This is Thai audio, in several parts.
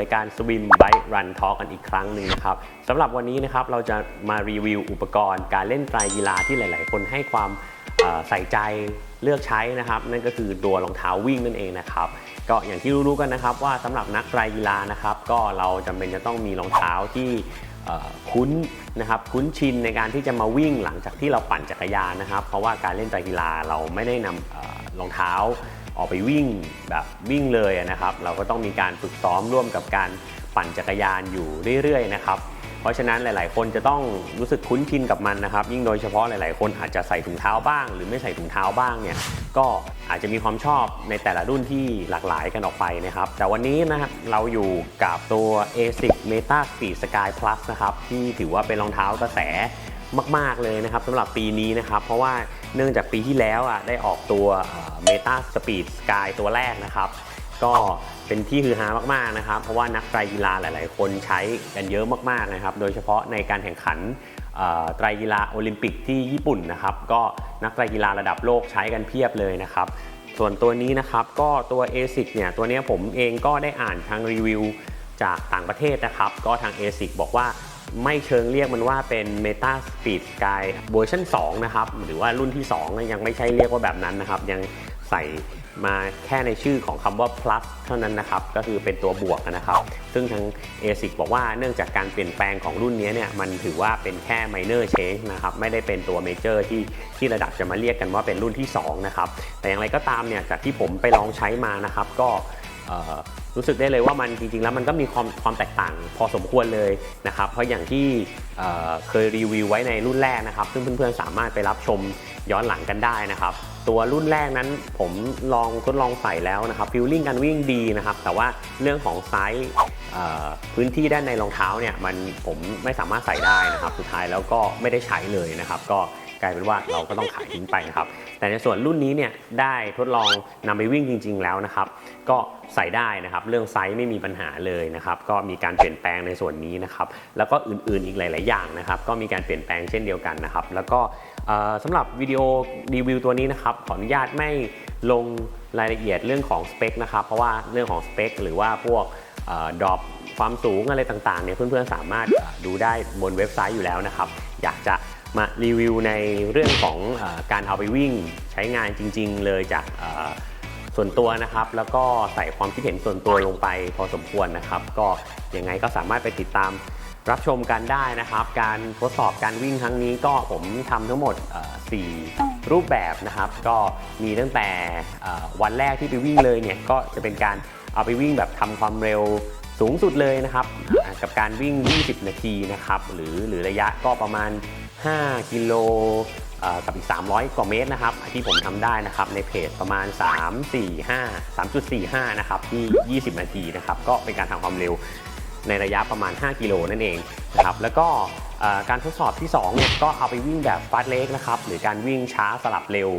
ู่รายการ Swim Bike Run Talk กันอีกครั้งหนึ่งนะครับสำหรับวันนี้นะครับเราจะมารีวิวอุปกรณ์การเล่นไตรกีฬาที่หลาย ๆ คนให้ความใส่ใจเลือกใช้นะครับนั่นก็คือตัวรองเท้าวิ่งนั่นเองนะครับก็อย่างที่รู้ๆกันนะครับว่าสำหรับนักไตรกีฬานะครับก็เราจำเป็นจะต้องมีรองเท้าที่คุ้นนะครับคุ้นชินในการที่จะมาวิ่งหลังจากที่เราปั่นจักรยานนะครับ เพราะว่าการเล่นไตรกีฬาเราไม่ได้นำเอ่อรองเท้า ออกไปวิ่งแบบวิ่งเลยนะครับ เราก็ต้องมีการฝึกซ้อมร่วมกับการปั่นจักรยานอยู่เรื่อยๆนะครับเพราะฉะนั้นหลาย ๆ คนจะต้องรู้สึกคุ้นชินกับมันนะครับ ยิ่งโดยเฉพาะหลาย ๆ คนอาจจะใส่ถุงเท้าบ้าง หรือไม่ใส่ถุงเท้าบ้างเนี่ยก็อาจจะมีความชอบในแต่ละรุ่นที่หลากหลายกันออกไปนะครับ แต่วันนี้นะครับเราอยู่กับตัว ASIC Meta Speed Sky Plus นะครับที่ถือว่าเป็นรองเท้ากระแสมาก ๆ เลยนะครับสำหรับปีนี้นะครับ เพราะว่า เนื่องจากปีที่แล้วอะได้ออกตัวเมตาสปีดสกายตัวแรกนะครับ ก็เป็นที่ฮือฮามากๆนะครับ เพราะว่านักไตรกีฬาหลาย ๆ คนใช้กันเยอะมากๆนะครับ โดยเฉพาะในการแข่งขันไตรกีฬาโอลิมปิกที่ญี่ปุ่นนะครับ ก็นักไตรกีฬาระดับโลกใช้กันเพียบเลยนะครับ ส่วนตัวนี้นะครับก็ตัว ASIC เนี่ยตัวนี้ผมเองก็ได้อ่านทางรีวิวจากต่างประเทศนะครับ ก็ทาง ASIC บอกว่า ไม่เชิงเรียกมันว่าเป็น Meta Speed Sky เวอร์ชัน2นะครับ หรือว่ารุ่นที่ 2 ยังไม่ใช่เรียกว่าแบบนั้นนะครับ ยังใส่มาแค่ในชื่อของคำว่า plus เท่านั้นนะครับ ก็คือเป็นตัวบวกนะครับ ซึ่งทาง ASIC บอกว่าเนื่องจากการเปลี่ยนแปลงของรุ่นนี้เนี่ย มันถือว่าเป็นแค่ minor change นะครับ ไม่ได้เป็นตัว major ที่ที่ระดับจะมาเรียกกันว่าเป็นรุ่นที่ 2 นะครับ แต่อย่างไรก็ตามเนี่ย จากที่ผมไปลองใช้มานะครับ ก็ รู้สึกได้เลยว่ามันจริงๆ แล้วมันก็มีความความแตกต่างพอสมควรเลยนะครับ เพราะอย่างที่เเคยรีวิวไว้ในรุ่นแรกนะครับ ซึ่งเพื่อนๆ สามารถไปรับชมย้อนหลังกันได้นะครับ ตัวรุ่นแรกนั้นผมลองทดลองใส่แล้วนะครับฟิลลิ่งการวิ่งดีนะครับ แต่ว่าเรื่องของไซส์พื้นที่ด้านในรองเท้าเนี่ยมันผมไม่สามารถใส่ได้นะครับ สุดท้ายแล้วก็ไม่ได้ใช้เลยนะครับ ก็ กลายเป็นว่าเราก็ต้องขายทิ้งไปนะครับ แต่ในส่วนรุ่นนี้เนี่ยได้ทดลองนำไปวิ่งจริง ๆ แล้วนะครับ ก็ใส่ได้นะครับ เรื่องไซส์ไม่มีปัญหาเลยนะครับ ก็มีการเปลี่ยนแปลงในส่วนนี้นะครับ แล้วก็อื่นๆอีกหลาย ๆ อย่างนะครับ ก็มีการเปลี่ยนแปลงเช่นเดียวกันนะครับ แล้วก็เอ่อสำหรับวิดีโอรีวิวตัวนี้นะครับ ขออนุญาตไม่ลงรายละเอียดเรื่องของสเปคนะครับ เพราะว่าเรื่องของสเปคหรือว่าพวกดรอปความสูงอะไรต่างๆเนี่ยเพื่อนๆสามารถดูได้บนเว็บไซต์อยู่แล้วนะครับ อยากจะ มารีวิวในเรื่องของอการเอาไปวิ่งใช้งานจริง ๆ เลยจากส่วนตัวนะครับ แล้วก็ใส่ความคิดเห็นส่วนตัวลงไปพอสมควรนะครับ ก็ยังไงก็สามารถไปติดตามรับชมกันได้นะครับ การทดสอบการวิ่งครั้งนี้ก็ผมทำทั้งหมดเอ่อ4รูปแบบนะครับ ก็มีตั้งแต่วันแรกที่ไปวิ่งเลยเนี่ยก็จะเป็นการเอาไปวิ่งแบบทำความเร็วสูงสุดเลยนะครับ กับการวิ่ง 20 นาทีนะครับ หรือหรือระยะก็ประมาณ 5 กิโลกับอีก 300 กว่าเมตรนะครับ ที่ผมทำได้นะครับในเพจประมาณ 3 4 5 3.45 นะครับ ที่ 20 นาทีนะครับ ก็เป็นการทำความเร็วในระยะประมาณ 5 กิโลนั่นเองนะครับ แล้วก็การทดสอบที่2เนี่ยก็เอาไปวิ่งแบบฟาสเล็กนะครับ หรือการวิ่งช้าสลับเร็ว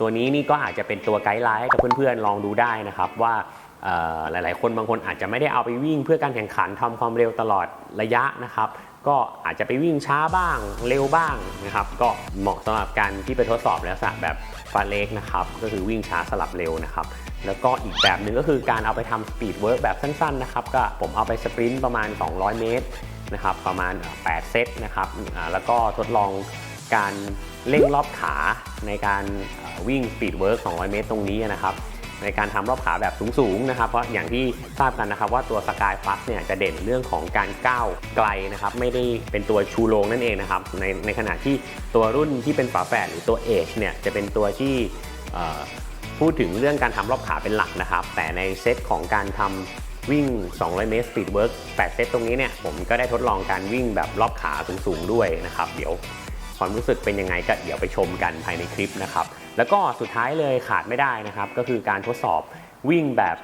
ตัวนี้นี่ก็อาจจะเป็นตัวไกด์ไลน์กับเพื่อนๆ ลองดูได้นะครับว่าหลายๆ คนบางคนอาจจะไม่ได้เอาไปวิ่งเพื่อการแข่งขันทำความเร็วตลอดระยะนะครับ ก็อาจจะไปวิ่งช้าบ้างเร็วบ้างนะครับ ก็เหมาะสำหรับการที่ไปทดสอบลักษณะแบบฟาเล็กนะครับ ก็คือวิ่งช้าสลับเร็วนะครับ แล้วก็อีกแบบหนึ่งก็คือการเอาไปทำสปีดเวิร์กแบบสั้นๆนะครับ ก็ผมเอาไปสปรินต์ประมาณ 200 เมตรนะครับ ประมาณ 8 เซตนะครับ แล้วก็ทดลองการเร่งรอบขาในการวิ่งสปีดเวิร์ก200 เมตรตรงนี้นะครับ ในการทำรอบขาแบบสูงๆนะครับเพราะอย่างที่ทราบกันนะครับว่าตัวสกายพลัสเนี่ยจะเด่นเรื่องของการก้าวไกลนะครับไม่ได้เป็นตัวชูโรงนั่นเองนะครับในในขณะที่ตัวรุ่นที่เป็นฝาแฝดหรือตัวเอชเนี่ยจะเป็นตัวที่พูดถึงเรื่องการทำรอบขาเป็นหลักนะครับ แต่ในเซตของการทำวิ่ง 200 เมตรสปีดเวิร์ก8เซตตรงนี้เนี่ยผมก็ได้ทดลองการวิ่งแบบรอบขาสูงๆด้วยนะครับ เดี๋ยวความรู้สึกเป็นยังไงก็เดี๋ยวไปชมกันภายในคลิปนะครับ แล้วก็สุดท้ายเลยขาดไม่ได้นะครับ ก็คือการทดสอบวิ่งแบบ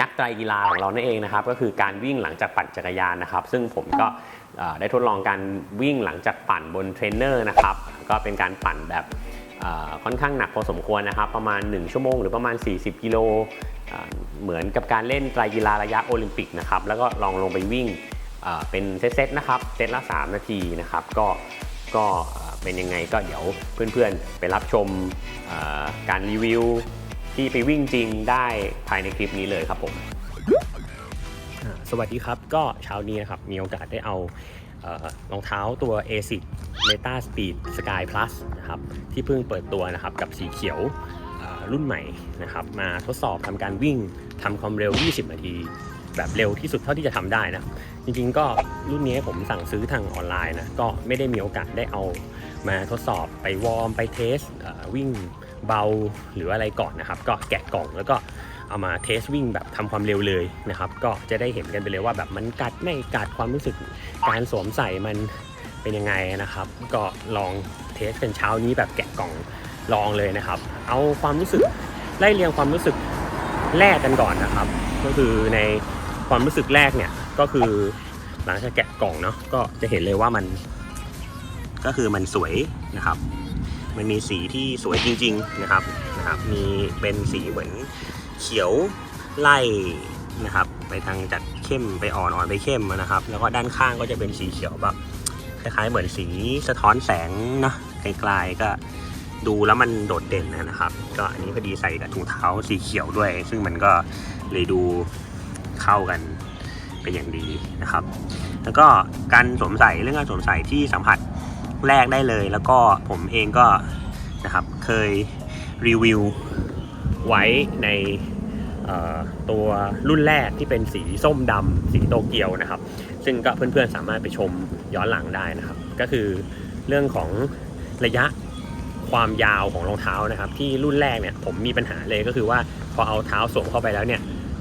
นักไตรกีฬาของเรานั่นเองนะครับ ก็คือการวิ่งหลังจากปั่นจักรยานนะครับ ซึ่งผมก็ได้ทดลองการวิ่งหลังจากปั่นบนเทรนเนอร์นะครับ ก็เป็นการปั่นแบบค่อนข้างหนักพอสมควรนะครับ ประมาณ 1 ชั่วโมงหรือประมาณ 40 กิโลเหมือนกับการเล่นไตรกีฬาระยะโอลิมปิกนะครับ แล้วก็ลองลงไปวิ่งเป็นเซตๆนะครับ เซตละ 3 นาทีนะครับ ก็ก็ เป็นยังไงก็เดี๋ยวเพื่อนๆ ไปรับชมการรีวิวที่ไปวิ่งจริงได้ภายในคลิปนี้เลยครับผม สวัสดีครับก็เช้านี้นะครับ มีโอกาสได้เอารองเท้าตัว ASIC Meta Speed Sky Plus นะครับที่เพิ่งเปิดตัวนะครับกับสีเขียวรุ่นใหม่นะครับมาทดสอบทำการวิ่งทำความเร็ว 20 นาที แบบเร็วที่สุดเท่าที่จะทำได้นะ จริงๆก็รุ่นนี้ผมสั่งซื้อทางออนไลน์นะ ก็ไม่ได้มีโอกาสได้เอา มาทดสอบไปวอร์มไปเทสวิ่งเบาหรืออะไรก่อนนะครับ ก็แกะกล่องแล้วก็เอามาเทสวิ่งแบบทำความเร็วเลยนะครับ ก็จะได้เห็นกันไปเลยว่าแบบมันกัดไม่กัดความรู้สึกการสวมใส่มันเป็นยังไงนะครับ ก็ลองเทสกันเช้านี้แบบแกะกล่องลองเลยนะครับ เอาความรู้สึกไล่เรียงความรู้สึกแรกกันก่อนนะครับ ก็คือในความรู้สึกแรกเนี่ยก็คือหลังจากแกะกล่องเนาะก็จะเห็นเลยว่ามัน ก็คือมันสวยนะครับ มันมีสีที่สวยจริง ๆนะครับนะครับ มีเป็นสีเหมือนเขียวไล่นะครับ ไปทางจากเข้มไปอ่อนอ่อนไปเข้มนะครับ แล้วก็ด้านข้างก็จะเป็นสีเขียวแบบคล้ายๆเหมือนสีสะท้อนแสงนะไกลๆก็ดูแล้วมันโดดเด่นนะครับ ก็อันนี้พอดีใส่กับถุงเท้าสีเขียวด้วย ซึ่งมันก็เลยดูเข้ากันเป็นอย่างดีนะครับ แล้วก็การสวมใส่เรื่องการสวมใส่ที่สัมผัส แรกได้เลย แล้วก็ผมเองก็นะครับเคยรีวิวไว้ในตัวรุ่นแรกที่เป็นสีส้มดำสีโตเกียวนะครับ ซึ่งก็เพื่อนๆสามารถไปชมย้อนหลังได้นะครับ ก็คือเรื่องของระยะความยาวของรองเท้านะครับ ที่รุ่นแรกเนี่ยผมมีปัญหาเลยก็คือว่าพอเอาเท้าสวมเข้าไปแล้วเนี่ย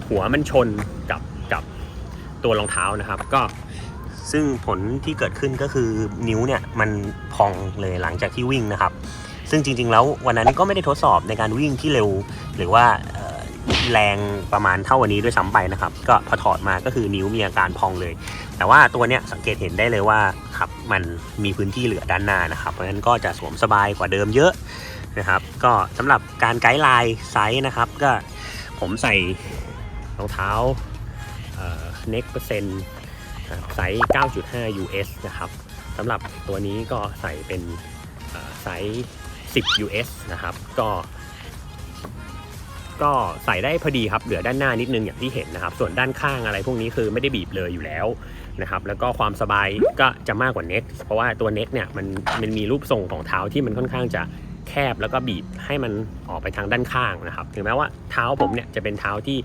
หัวมันชนกับกับตัวรองเท้านะครับ ก็ ซึ่งผลที่เกิดขึ้นก็คือนิ้วเนี่ยมันพองเลยหลังจากที่วิ่งนะครับ ซึ่งจริง ๆ แล้ววันนั้นก็ไม่ได้ทดสอบในการวิ่งที่เร็ว หรือว่าแรงประมาณเท่าวันนี้ด้วยซ้ำไปนะครับ ก็พอถอดมาก็คือนิ้วมีอาการพองเลย แต่ว่าตัวเนี้ยสังเกตเห็นได้เลยว่าครับมันมีพื้นที่เหลือด้านหน้านะครับ เพราะฉะนั้นก็จะสวมสบายกว่าเดิมเยอะนะครับ ก็สำหรับการไกด์ไลน์ไซส์นะครับ ก็ผมใส่รองเท้าเน็กเปอร์เซ็นต์ ไซส์ 9.5 US นะครับสำหรับตัวนี้ก็ใส่เป็นไซส์ 10 US นะครับ ก็ ก็ใส่ได้พอดีครับ เหลือด้านหน้านิดนึงอย่างที่เห็นนะครับ ส่วนด้านข้างอะไรพวกนี้คือไม่ได้บีบเลยอยู่แล้วนะครับ แล้วก็ความสบายก็จะมากกว่าเน็กเพราะว่าตัวเน็กเนี่ยมันมันมีรูปทรงของเท้าที่มันค่อนข้างจะแคบแล้วก็บีบให้มันออกไปทางด้านข้างนะครับ ถึงแม้ว่าเท้าผมเนี่ยจะเป็นเท้าที่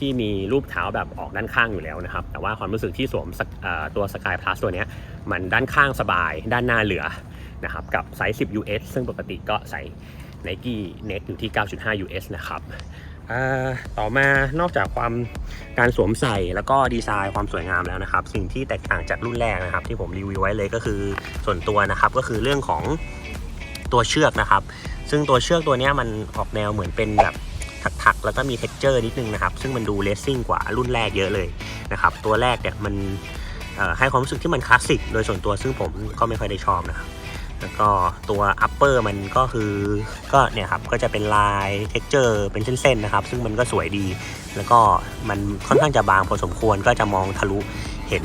ที่มีรูปเท้าแบบออกด้านข้างอยู่แล้วนะครับ แต่ว่าความรู้สึกที่สวมตัว Sky Plus ตัวนี้มันด้านข้างสบายด้านหน้าเหลือนะครับกับไซส์ 10 US ซึ่งปกติก็ใส่ Nike Next อยู่ที่ 9.5 US นะครับต่อมานอกจากความการสวมใส่แล้วก็ดีไซน์ความสวยงามแล้วนะครับ สิ่งที่แตกต่างจากรุ่นแรกนะครับ ที่ผมรีวิวไว้เลยก็คือส่วนตัวนะครับก็คือเรื่องของตัวเชือกนะครับ ซึ่งตัวเชือกตัวนี้มันออกแนวเหมือนเป็นแบบ ถักๆ แล้วก็มี t e x t อร์นิดนึงนะครับ ซึ่งมันดูเลสซิ่งกว่ารุ่นแรกเยอะเลยนะครับ ตัวแรกเนี่ยมันให้ความรู้สึกที่มันคลาสสิกโดยส่วนตัวซึ่งผมก็ไม่ค่อยได้ชอบนะครับ แล้วก็ตัว upper มันก็คือก็เนี่ยครับก็จะเป็นลาย texture เป็นเส้นๆนะครับ ซึ่งมันก็สวยดี แล้วก็มันค่อนข้างจะบางพอสมควรก็จะมองทะลุเห็น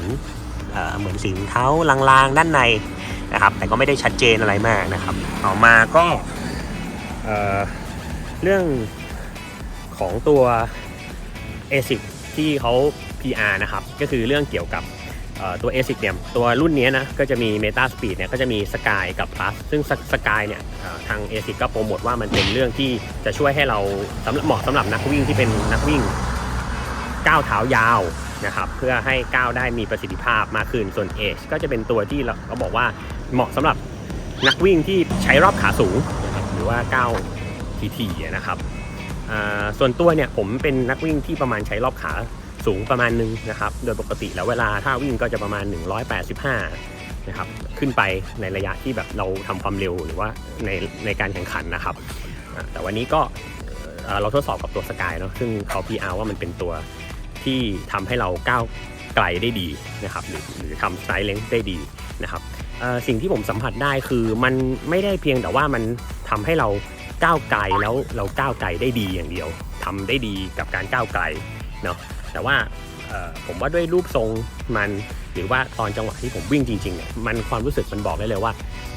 เเหมือนสีเท้าลางๆ ด้านในนะครับ แต่ก็ไม่ได้ชัดเจนอะไรมากนะครับ ต่อมาก็เเรื่อง ของตัว ASIC ที่เขา PR นะครับ ก็คือเรื่องเกี่ยวกับตัว ASIC เนี่ยตัวรุ่นนี้นะก็จะมี Meta Speed เนี่ยก็จะมี Sky กับ Plus ซึ่ง Sky เนี่ยทาง ASIC ก็โปรโมทว่ามันเป็นเรื่องที่จะช่วยให้เราสำหรับเหมาะสำหรับนักวิ่งที่เป็นนักวิ่งก้าวเท้ายาวนะครับเพื่อให้ก้าวได้มีประสิทธิภาพมากขึ้นส่วน Edge ก็จะเป็นตัวที่เราเขาบอกว่าเหมาะสำหรับนักวิ่งที่ใช้รอบขาสูงนะครับหรือว่าก้าวทีๆนะครับ ส่วนตัวเนี่ยผมเป็นนักวิ่งที่ประมาณใช้รอบขาสูงประมาณนึงนะครับ โดยปกติแล้วเวลาถ้าวิ่งก็จะประมาณ 185 นะครับ ขึ้นไปในระยะที่แบบเราทำความเร็วหรือว่าในในการแข่งขันนะครับ แต่วันนี้ก็เราทดสอบกับตัวสกายเนาะซึ่งเขา PR ว่ามันเป็นตัวที่ทำให้เราก้าวไกลได้ดีนะครับ หรือหรือทำไซส์เลนส์ได้ดีนะครับสิ่งที่ผมสัมผัสได้คือมันไม่ได้เพียงแต่ว่ามันทำให้เรา ก้าวไกลแล้วเราก้าวไกลได้ดีอย่างเดียวทำได้ดีกับการก้าวไกลเนาะแต่ว่าผมว่าด้วยรูปทรงมันหรือว่าตอนจังหวะที่ผมวิ่งจริงๆเนี่ยมันความรู้สึกมันบอกได้เลยว่า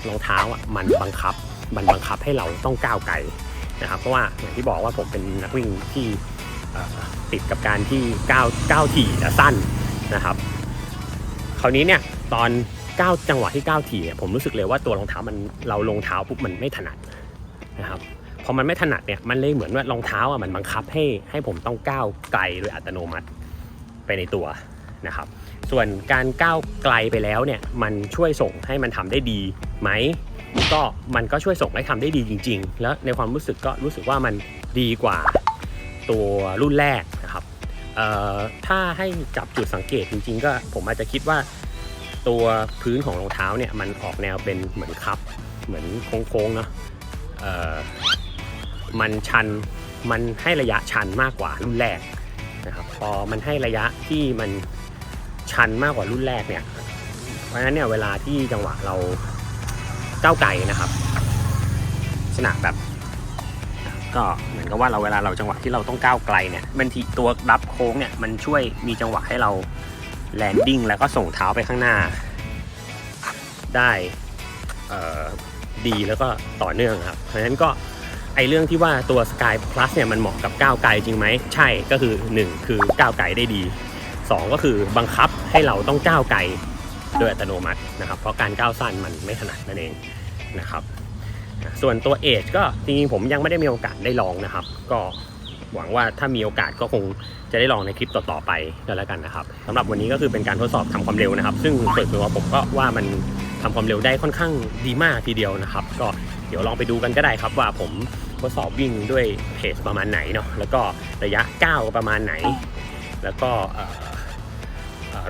รองเท้าอะมันบังคับมันบังคับให้เราต้องก้าวไกลนะครับเพราะว่าอย่างที่บอกว่าผมเป็นนักวิ่งที่ติดกับการที่ก้าวก้าวถี่และสั้นนะครับ คราวนี้เนี่ยตอนก้าวจังหวะที่ก้าวถี่เนี่ยผมรู้สึกเลยว่าตัวรองเท้ามันเราลงเท้าปุ๊บมันไม่ถนัด นะครับพอมันไม่ถนัดเนี่ยมันเลยเหมือนว่ารองเท้าอะมันบังคับให้ให้ผมต้องก้าวไกลโดยอัตโนมัติไปในตัวนะครับ ส่วนการก้าวไกลไปแล้วเนี่ยมันช่วยส่งให้มันทำได้ดีไหมก็มันก็ช่วยส่งให้ทำได้ดีจริง ๆ แล้วในความรู้สึกก็รู้สึกว่ามันดีกว่าตัวรุ่นแรกนะครับถ้าให้จับจุดสังเกตจริง ๆ ก็ผมอาจจะคิดว่าตัวพื้นของรองเท้าเนี่ยมันออกแนวเป็นเหมือนคับ เหมือนโค้งๆเนาะ มันชันมันให้ระยะชันมากกว่ารุ่นแรกนะครับพอมันให้ระยะที่มันชันมากกว่ารุ่นแรกเนี่ยเพราะฉะนั้นเนี่ยเวลาที่จังหวะเราก้าวไกลนะครับลักษณะแบบก็เหมือนกับว่าเราเวลาเราจังหวะที่เราต้องก้าวไกลเนี่ยบางทีตัวรับโค้งเนี่ยมันช่วยมีจังหวะให้เราแลนดิ้งแล้วก็ส่งเท้าไปข้างหน้าได้ ดีแล้วก็ต่อเนื่องครับ เพราะฉะนั้นก็ไอเรื่องที่ว่าตัว Sky Plus เนี่ยมันเหมาะกับก้าวไกลจริงไหม ใช่ก็คือ 1 คือก้าวไกลได้ดี 2 ก็คือบังคับให้เราต้องก้าวไกลโดยอัตโนมัตินะครับ เพราะการก้าวสั้นมันไม่ถนัดนั่นเองนะครับ ส่วนตัวเอชก็จริงๆผมยังไม่ได้มีโอกาสได้ลองนะครับ ก็ หวังว่าถ้ามีโอกาสก็คงจะได้ลองในคลิปต่อๆไปก็แล้วกันนะครับสำหรับวันนี้ก็คือเป็นการทดสอบทำความเร็วนะครับ ซึ่งเปิดตัวผมก็ว่ามันทำความเร็วได้ค่อนข้างดีมากทีเดียวนะครับ ก็เดี๋ยวลองไปดูกันก็ได้ครับว่าผมทดสอบวิ่งด้วยเพจประมาณไหนเนาะแล้วก็ระยะก้าวประมาณไหน แล้วก็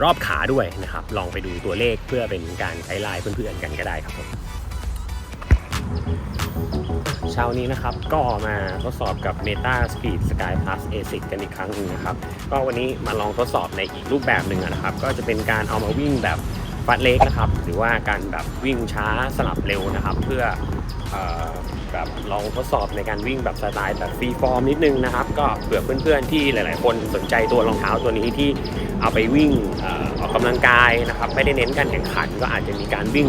รอบขาด้วยนะครับ ลองไปดูตัวเลขเพื่อเป็นการไกด์ไลน์เพื่อนๆกันก็ได้ครับผมเช้านี้นะครับ ก็มาทดสอบกับ Meta Speed Sky Plus ASIC กันอีกครั้งหนึงนะครับ ก็วันนี้มาลองทดสอบในอีกรูปแบบหนึ่งนะครับ ก็จะเป็นการเอามาวิ่งแบบฟัดเล็กนะครับ หรือว่าการแบบวิ่งช้าสลับเร็วนะครับ เพื่ออแบบลองทดสอบในการวิ่งแบบสไตล์แบบฟรีฟอร์มนิดนึงนะครับ ก็เผื่อเพื่อนๆที่หลาย ๆ คนสนใจตัวรองเท้าตัวนี้ที่เอาไปวิ่งออออกกำลังกายนะครับ ไม่ได้เน้นการแข่งขัน ก็อาจจะมีการวิ่ง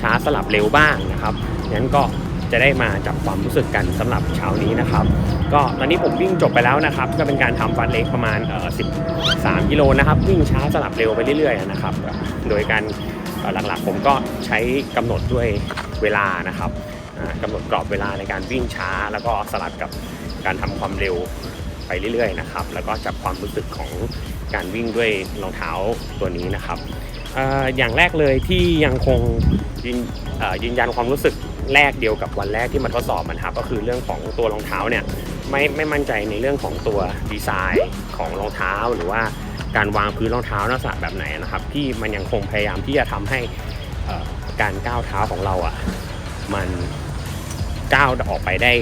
ช้าสลับเร็วบ้างนะครับงั้นก็ จะได้มาจับความรู้สึกกันสำหรับเช้านี้นะครับ ก็ตอนนี้ผมวิ่งจบไปแล้วนะครับ ก็เป็นการทำฟันเล็กประมาณเอ่อ13กิโลนะครับวิ่งช้าสลับเร็วไปเรื่อยๆนะครับ โดยการหลักๆ ผมก็ใช้กำหนดด้วยเวลานะครับอ่ากำหนดกรอบเวลาในการวิ่งช้า แล้วก็สลับกับการทำความเร็วไปเรื่อยๆนะครับ แล้วก็จับความรู้สึกของการวิ่งด้วยรองเท้าตัวนี้นะครับ อย่างแรกเลยที่ยังคงยืนยันความรู้สึก แรกเดียวกับวันแรกที่มาทดสอบมันครับก็คือเรื่องของตัวรองเท้าเนี่ยไม่ไม่มั่นใจในเรื่องของตัวดีไซน์ของรองเท้าหรือว่าการวางพื้นรองเท้าลักษณะแบบไหนนะครับ ที่มันยังคงพยายามที่จะทำให้การก้าวเท้าของเราอะมันก้าวออกไปได้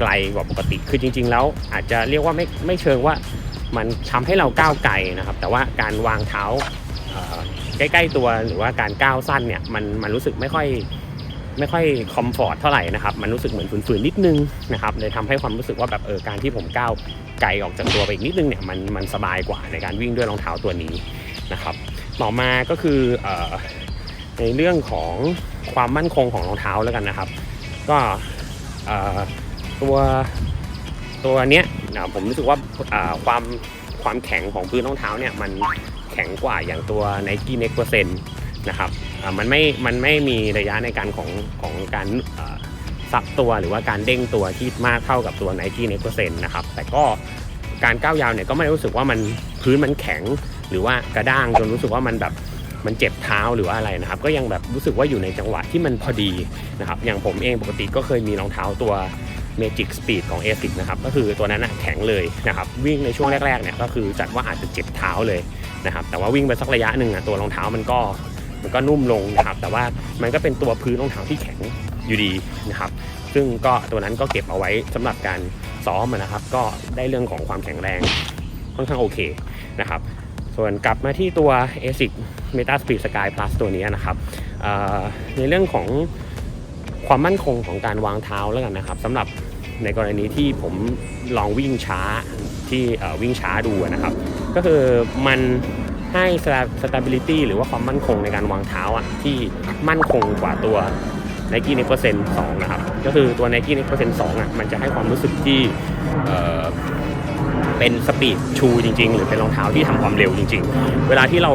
ไกลกว่าปกติ คือจริง ๆ แล้วอาจจะเรียกว่าไม่ไม่เชิงว่ามันทำให้เราก้าวไกลนะครับ แต่ว่าการวางเท้าใกล้ ๆ ตัวหรือว่าการก้าวสั้นเนี่ยมันมันรู้สึกไม่ค่อย ไม่ค่อยคอมฟอร์ตเท่าไหร่นะครับ มันรู้สึกเหมือนฝืนๆนิดนึงนะครับเลยทำให้ความรู้สึกว่าแบบเออการที่ผมก้าวไกลออกจากตัวไปอีกนิดนึงเนี่ยมันมันสบายกว่าในการวิ่งด้วยรองเท้าตัวนี้นะครับ ต่อมาก็คืออในเรื่องของความมั่นคงของรองเท้าแล้วกันนะครับ ก็ตัวตัวเนี้ยผมรู้สึกว่าความความแข็งของพื้นรองเท้าเนี่ยมันแข็งกว่าอย่างตัว Nike Next Percent นะครับ มันไม่มันไม่มีระยะในการของของการซับตัวหรือว่าการเด้งตัวที่มากเท่ากับตัว Nike Next Percent นะครับแต่ก็การก้าวยาวเนี่ยก็ไม่รู้สึกว่ามันพื้นมันแข็ง หรือว่ากระด้างจนรู้สึกว่ามันแบบมันเจ็บเท้าหรือว่าอะไรนะครับ ก็ยังแบบรู้สึกว่าอยู่ในจังหวะที่มันพอดีนะครับ อย่างผมเองปกติก็เคยมีรองเท้าตัว Magic Speed ของ ASIC นะครับ ก็คือตัวนั้นนะแข็งเลยนะครับ วิ่งในช่วงแรกๆเนี่ยก็คือจัดว่าอาจจะเจ็บเท้าเลยนะครับ แต่ว่าวิ่งไปสักระยะหนึ่งอะตัวรองเท้ามันก็ มันก็นุ่มลงนะครับ แต่ว่ามันก็เป็นตัวพื้นรองเท้าที่แข็งอยู่ดีนะครับ ซึ่งก็ตัวนั้นก็เก็บเอาไว้สำหรับการซ้อมนะครับ ก็ได้เรื่องของความแข็งแรงค่อนข้างโอเคนะครับ ส่วนกลับมาที่ตัว ASIC Meta Speed Sky Plus ตัวนี้นะครับในเรื่องของความมั่นคงของการวางเท้าแล้วกันนะครับสำหรับในกรณีที่ผมลองวิ่งช้าที่วิ่งช้าดูนะครับ ก็คือมัน ให้ stability หรือว่าความมั่นคงในการวางเท้าอะที่มั่นคงกว่าตัว Nike Next Percent 2นะครับ ก็คือตัว Nike Next Percent 2อะมันจะให้ความรู้สึกที่เเป็นสปีดชูจริง ๆ หรือเป็นรองเท้าที่ทำความเร็วจริง ๆ เวลาที่เรา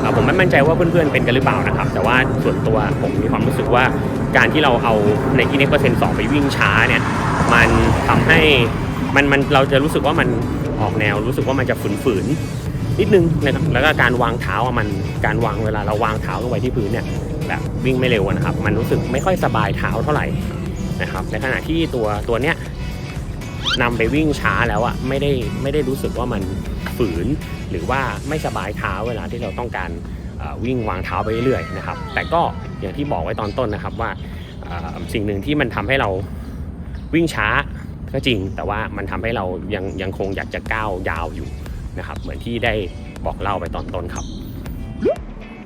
เผมไม่มั่นใจว่าเพื่อนๆเป็นกันหรือเปล่านะครับ แต่ว่าส่วนตัวผมมีความรู้สึกว่าการที่เราเอาในอีเน็กเปอร์เซ็นต์สองไปวิ่งช้าเนี่ยมันทำให้มันมันเราจะรู้สึกว่ามันออกแนวรู้สึกว่ามันจะฝืนๆนิิดนึงนะครับแล้วก็การวางเท้ามันการวางเวลาเราวางเท้าลงไปที่พื้นเนี่ยแบบวิ่งไม่เร็วนะครับ มันรู้สึกไม่ค่อยสบายเท้าเท่าไหร่นะครับ ในขณะที่ตัวตัวเนี้ยนำไปวิ่งช้าแล้วอะไม่ได้ไม่ได้รู้สึกว่ามันฝืน หรือว่าไม่สบายเท้าเวลาที่เราต้องการวิ่งวางเท้าไปเรื่อยๆนะครับ แต่ก็อย่างที่บอกไว้ตอนต้นนะครับว่าสิ่งหนึ่งที่มันทำให้เราวิ่งช้าก็จริง แต่ว่ามันทำให้เรายังยังคงอยากจะก้าวยาวอยู่ นะครับ เหมือนที่ได้บอกเล่าไปตอนต้นครับ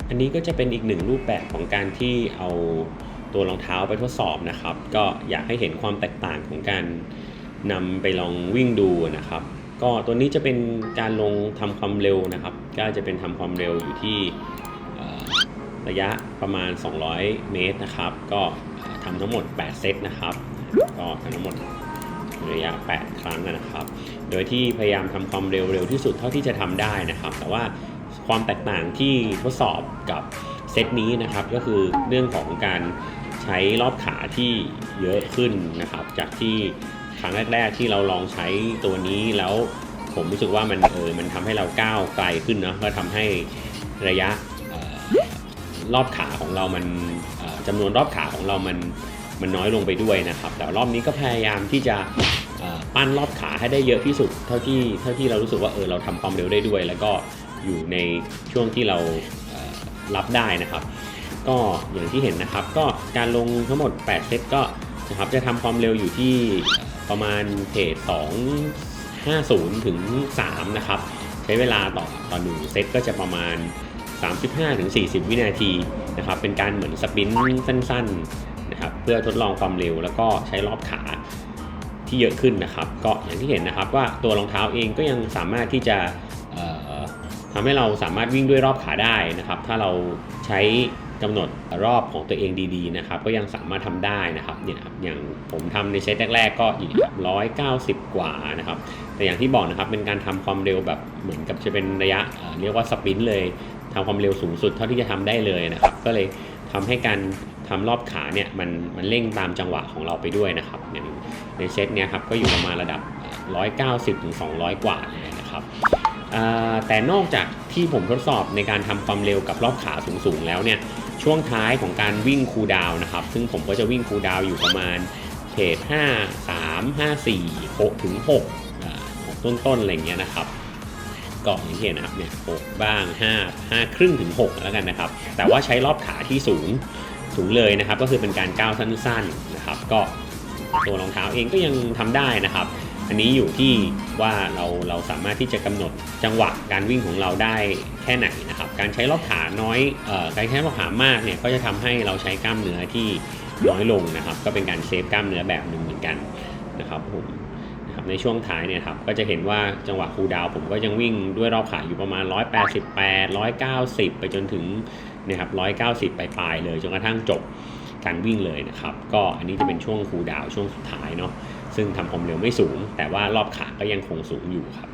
อันนี้ก็จะเป็นอีกหนึ่งรูปแบบของการที่เอาตัวรองเท้าไปทดสอบนะครับ ก็อยากให้เห็นความแตกต่างของการนำไปลองวิ่งดูนะครับ ก็ตัวนี้จะเป็นการลงทำความเร็วนะครับ ก็จะเป็นทำความเร็วอยู่ที่ระยะประมาณ 200 เมตรนะครับ ก็ทำทั้งหมด 8 เซตนะครับ ก็ทำทั้งหมด ระยะ 8 ครั้งนะครับ โดยที่พยายามทำความเร็วเร็วที่สุดเท่าที่จะทำได้นะครับ แต่ว่าความแตกต่างที่ทดสอบกับเซตนี้นะครับก็คือเรื่องของการใช้รอบขาที่เยอะขึ้นนะครับ จากที่ครั้งแรก ๆ ที่เราลองใช้ตัวนี้แล้วผมรู้สึกว่ามันเออมันทำให้เราก้าวไกลขึ้นเนาะก็ทำให้ระยะรอบขาของเรามันจำนวนรอบขาของเรามัน มันน้อยลงไปด้วยนะครับ แต่รอบนี้ก็พยายามที่จะปั้นรอบขาให้ได้เยอะที่สุด เท่าที่เท่าที่เรารู้สึกว่าเออเราทำความเร็วได้ด้วย แล้วก็อยู่ในช่วงที่เรารับได้นะครับ ก็อย่างที่เห็นนะครับ ก็การลงทั้งหมด 8 เซตก็นะครับจะทำความเร็วอยู่ที่ประมาณเพจ250 ถึง 3 นะครับ ใช้เวลาต่อต่อหนึ่งเซตก็จะประมาณ 35-40 วินาทีนะครับ เป็นการเหมือนสปรินต์สั้นๆ นะครับเพื่อทดลองความเร็วแล้วก็ใช้รอบขาที่เยอะขึ้นนะครับ ก็อย่างที่เห็นนะครับว่าตัวรองเท้าเองก็ยังสามารถที่จะเอ่อทำให้เราสามารถวิ่งด้วยรอบขาได้นะครับ ถ้าเราใช้กำหนดรอบของตัวเองดีๆนะครับ ก็ยังสามารถทำได้นะครับเนี่ยครับอย่างผมทำในเซตแรกๆก็อีกร้อยเก้าสิบกว่านะครับ แต่อย่างที่บอกนะครับเป็นการทำความเร็วแบบเหมือนกับจะเป็นระยะเอ่อเรียกว่าสปรินต์เลยทำความเร็วสูงสุดเท่าที่จะทำได้เลยนะครับ ก็เลยทำให้การ ทำรอบขาเนี่ยมันมันเร่งตามจังหวะของเราไปด้วยนะครับอย่างในเซตเนี้ยครับก็อยู่ประมาณระดับ 190ถึง200 กว่าเลยนะครับแต่นอกจากที่ผมทดสอบในการทำความเร็วกับรอบขาสูงๆแล้วเนี่ยช่วงท้ายของการวิ่งคูดาวนะครับ ซึ่งผมก็จะวิ่งคูดาวอยู่ประมาณเพจ5 3 5 4 6ถึง6อ่า6ต้นๆอะไรเงี้ยนะครับก็อย่างที่เห็นนะครับเนี่ย6บ้าง 5 5 ครึ่งถึง 6 แล้วกันนะครับ แต่ว่าใช้รอบขาที่สูง สูงเลยนะครับ ก็คือเป็นการก้าวสั้นๆนะครับ ก็ตัวรองเท้าเองก็ยังทำได้นะครับ อันนี้อยู่ที่ว่าเราเราสามารถที่จะกำหนดจังหวะการวิ่งของเราได้แค่ไหนนะครับ การใช้รอบขาน้อยออการใช้รอบขามากเนี่ยก็จะทำให้เราใช้กล้ามเนื้อที่น้อยลงนะครับ ก็เป็นการเซฟกล้ามเนื้อแบบหนึ่งเหมือนกันนะครับผมนะครับในช่วงท้ายเนี่ยครับก็จะเห็นว่าจังหวะคูดาวผมก็ยังวิ่งด้วยรอบขาอยู่ประมาณ 188 190 ไปจนถึง นะครับ190ปลายๆเลยจนกระทั่งจบการวิ่งเลยนะครับ ก็อันนี้จะเป็นช่วงคูดาวช่วงสุดท้ายเนาะซึ่งทำความเร็วไม่สูง แต่ว่ารอบขาก็ยังคงสูงอยู่ครับ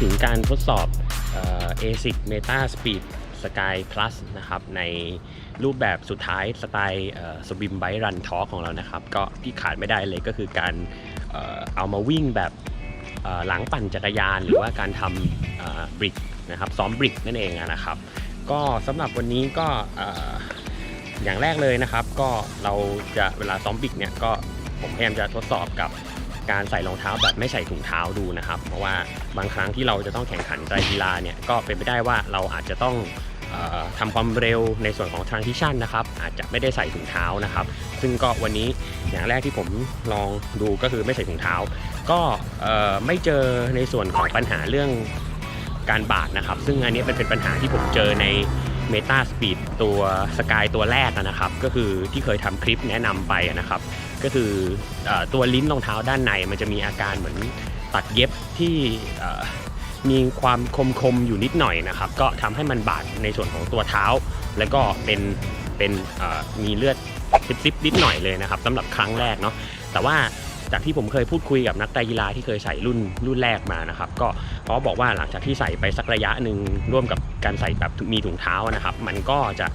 ถึงการทดสอบเอ่อ ASIC Meta Speed Sky Plus นะครับในรูปแบบสุดท้ายสไตล์สบิมไบรันทอของเรานะครับ ก็ที่ขาดไม่ได้เลยก็คือการเอเอามาวิ่งแบบหลังปั่นจักรยาน หรือว่าการทำบริกนะครับซ้อมบริกนั่นเองนะครับ ก็สำหรับวันนี้ก็เอ่ออย่างแรกเลยนะครับ ก็เราจะเวลาซ้อมบริกเนี่ยก็ผมพยายามจะทดสอบกับ การใส่รองเท้าแบบไม่ใส่ถุงเท้าดูนะครับ เพราะว่าบางครั้งที่เราจะต้องแข่งขันไตรกีฬาเนี่ยก็เป็นไปได้ว่าเราอาจจะต้องออทำความเร็วในส่วนของ transition นะครับ อาจจะไม่ได้ใส่ถุงเท้านะครับ ซึ่งก็วันนี้อย่างแรกที่ผมลองดูก็คือไม่ใส่ถุงเท้า ก็ไม่เจอในส่วนของปัญหาเรื่องการบาดนะครับ ซึ่งอันนี้เป็นเป็นปัญหาที่ผมเจอใน Meta Speed ตัวสกายตัวแรกนะครับ ก็คือที่เคยทำคลิปแนะนำไปนะครับ ก็คืออตัวลิ้นรองเท้าด้านในมันจะมีอาการเหมือนตัดเย็บที่มีความคมๆอยู่นิดหน่อยนะครับ ก็ทำให้มันบาดในส่วนของตัวเท้า แล้วก็เป็นเป็นมีเลือดซิบๆนิดหน่อยเลยนะครับสำหรับครั้งแรกเนาะแต่ว่าจากที่ผมเคยพูดคุยกับนักกีฬาที่เคยใส่รุ่นรุ่นแรกมานะครับ ก็เขาบอกว่าหลังจากที่ใส่ไปสักระยะหนึ่งร่วมกับการใส่แบบมีถุงเท้านะครับ มันก็จะ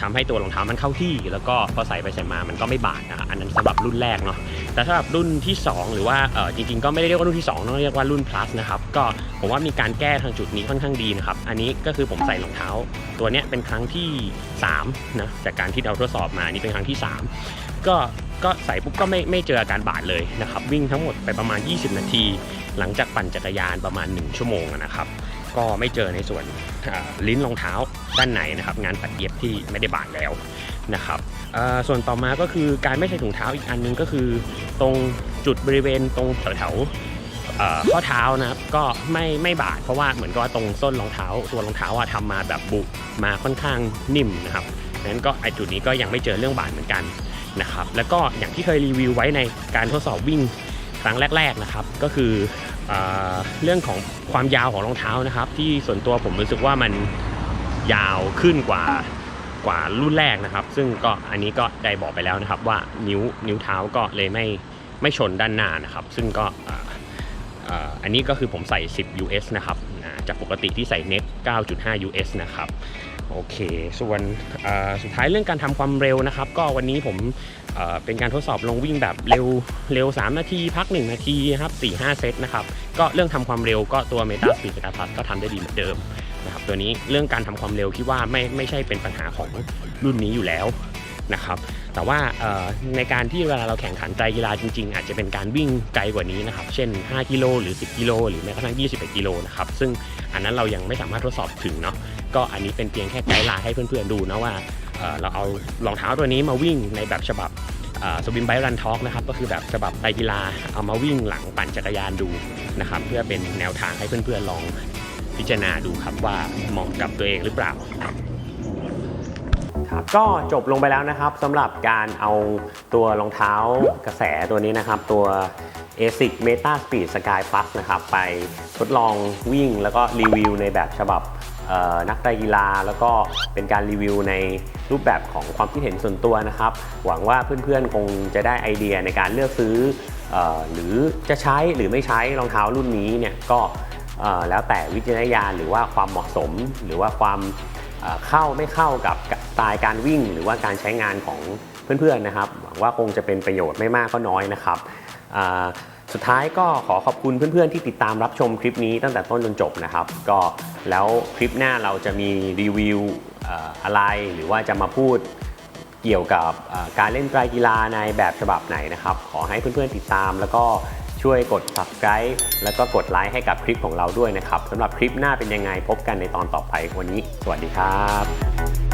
ทำให้ตัวรองเท้ามันเข้าที่ แล้วก็พอใส่ไปใส่มามันก็ไม่บาดนะครับอันนั้นสำหรับรุ่นแรกเนาะแต่สำหรับรุ่นที่ 2 หรือว่าจริงๆก็ไม่ได้เรียกว่ารุ่นที่2ต้องเรียกว่ารุ่น plus นะครับก็ผมว่ามีการแก้ทางจุดนี้ค่อนข้างดีนะครับอันนี้ก็คือผมใส่รองเท้า ตัวเนี้ยเป็นครั้งที่3นะจากการที่เราทดสอบมานี่เป็นครั้งที่ 3 ก็ก็ใส่ปุ๊บก็ไม่ไม่เจออาการบาดเลยนะครับวิ่งทั้งหมดไปประมาณ 20 นาที หลังจากปั่นจักรยานประมาณ 1 ชั่วโมงนะครับ ก็ไม่เจอในส่วนอ่าลิ้นรองเท้าด้านในนะครับงานตัดเย็บที่ไม่ได้บาดแล้วนะครับอ่าส่วนต่อมาก็คือการไม่ใส่ถุงเท้าอีกอันนึงก็คือตรงจุดบริเวณตรงแถวๆเอ่อข้อเท้านะครับก็ไม่ไม่บาดเพราะว่าเหมือนกับว่าตรงส้นรองเท้าตัวรองเท้าอะทำมาแบบบุมาค่อนข้างนิ่มนะครับนั้นก็ไอจุดนี้ก็ยังไม่เจอเรื่องบาดเหมือนกันนะครับแล้วก็อย่างที่เคยรีวิวไว้ในการทดสอบวิ่งครั้งแรก ๆนะครับ ก็คืออ่า เรื่องของความยาวของรองเท้านะครับ ที่ส่วนตัวผมรู้สึกว่ามันยาวขึ้นกว่ากว่ารุ่นแรกนะครับ ซึ่งก็อันนี้ก็ได้บอกไปแล้วนะครับว่านิ้วนิ้วเท้าก็เลยไม่ไม่ชนด้านหน้านะครับ ซึ่งก็อ,อ,อันนี้ก็คือผมใส่ 10 US นะครับจากปกติที่ใส่ Net 9.5 US นะครับโอเค ส่วนสุดท้ายเรื่องการทำความเร็วนะครับ ก็วันนี้ผม เป็นการทดสอบลงวิ่งแบบเร็วเร็ว 3 นาที พัก 1 นาทีครับ4-5 เซตนะครับ ก็เรื่องทำความเร็วก็ตัว Meta Speed Sky Plus ก็ทำได้ดีเหมือนเดิมนะครับตัวนี้เรื่องการทำความเร็วคิดว่าไม่ไม่ใช่เป็นปัญหาของรุ่นนี้อยู่แล้วนะครับแต่ว่าในการที่เวลาเราแข่งขันไตรกีฬาจริงๆ อาจจะเป็นการวิ่งไกลกว่านี้นะครับ เช่น 5 กิโลหรือ 10 กิโลหรือแม้กระทั่ง 21 กิโลนะครับ ซึ่งอันนั้นเรายังไม่สามารถทดสอบถึงเนาะก็อันนี้เป็นเพียงแค่ไกด์ไลน์ให้เพื่อนๆดูนะว่า เราเอารองเท้าตัวนี้มาวิ่งในแบบฉบับสวิมไบรันท็อกนะครับก็คือแบบฉบับไตรกีฬาเอามาวิ่งหลังปั่นจักรยานดูนะครับเพื่อเป็นแนวทางให้เพื่อนๆลองพิจารณาดูครับว่าเหมาะกับตัวเองหรือเปล่าครับก็จบลงไปแล้วนะครับสำหรับการเอาตัวรองเท้ากระแสตัวนี้นะครับ ตัว ASIC Meta Speed Sky Plus นะครับ ไปทดลองวิ่งแล้วก็รีวิวในแบบฉบับนักไตรกีฬา แล้วก็เป็นการรีวิวในรูปแบบของความคิดเห็นส่วนตัวนะครับ หวังว่าเพื่อนๆ คงจะได้ไอเดียในการเลือกซื้อออหรือจะใช้หรือไม่ใช้รองเท้ารุ่นนี้เนี่ยก็แล้วแต่วิจารณญาณหรือว่าความเหมาะสมหรือว่าความเข้าไม่เข้ากับสไตล์การวิ่ง หรือว่าการใช้งานของเพื่อนๆนะครับ หวังว่าคงจะเป็นประโยชน์ไม่มากก็น้อยนะครับ สุดท้ายก็ขอขอบคุณเพื่อนๆ ที่ติดตามรับชมคลิปนี้ตั้งแต่ต้นจนจบนะครับ ก็แล้วคลิปหน้าเราจะมีรีวิวอะไรหรือว่าจะมาพูดเกี่ยวกับการเล่นไตรกีฬาในแบบฉบับไหนนะครับ ขอให้เพื่อนๆติดตาม แล้วก็ช่วยกด subscribe แล้วก็กดไลค์ให้กับคลิปของเราด้วยนะครับสำหรับคลิปหน้าเป็นยังไงพบกันในตอนต่อไปวันนี้ สวัสดีครับ